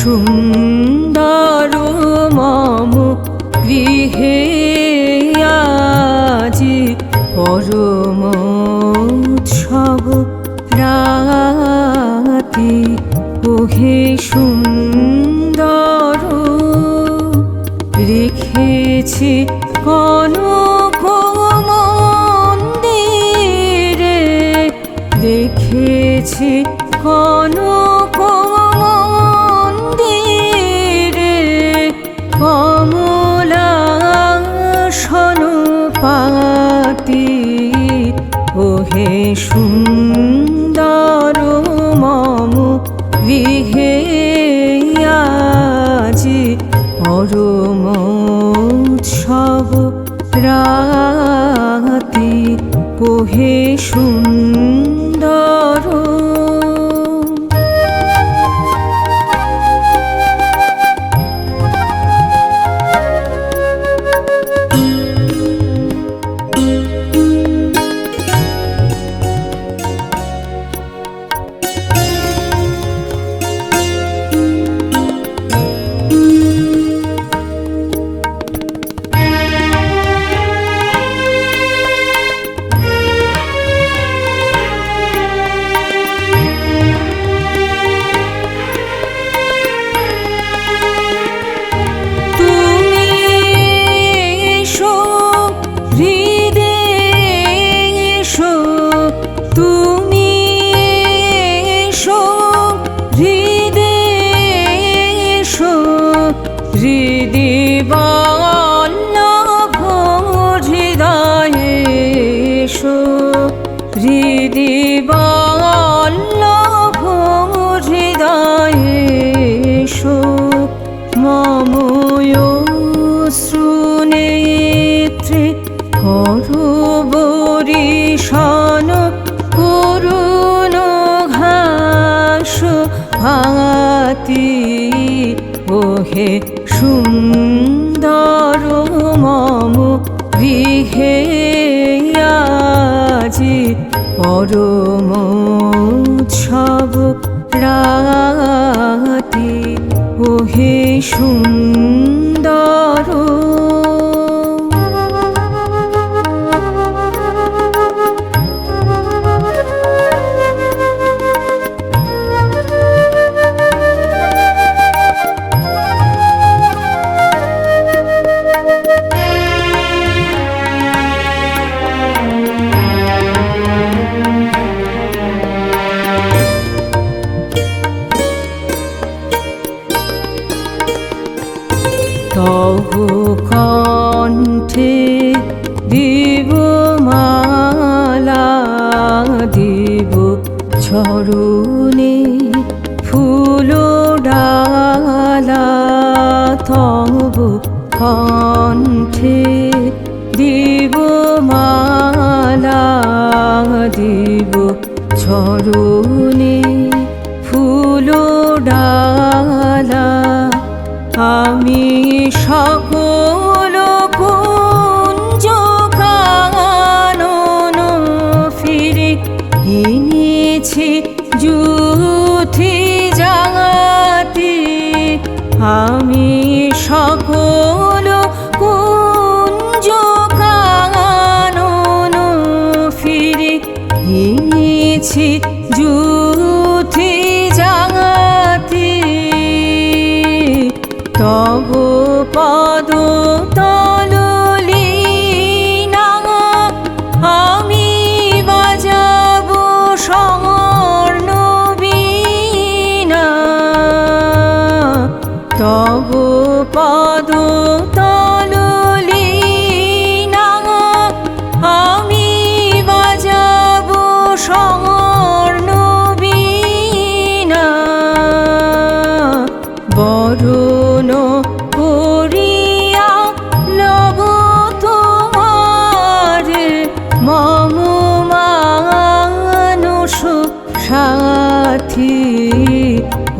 সুন্দর মম গৃহে আজি পরম উৎসব রাতি। ওহে সুন্দর রেখেছি কনক মন্দিরে। রেখেছি কনক পাতি ওহে সুন্দর মম গৃহে আজি পরম উৎসব রাতি ওহে সুন্দর হাতি ওহে সুন্দর মম গৃহে আজি পরম উৎসব রাতি ওহে সুন্দর কণ্ঠে দিব মালা দিব চরণে ফুল ডালা তবু কণ্ঠে দিব মালা দিব চরণে ফুল ডালা আমি সকল এনেছি যুথি জাগাতে। আমি সকল কুঞ্জ কানন ফিরে এনেছি যুথি জাগাতে। তব পদ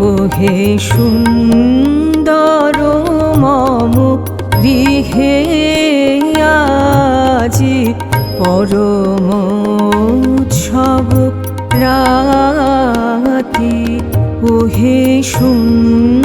ওহে সুন্দর মম গৃহে আজি পরম উৎসব রাতি। ওহে সুন্দর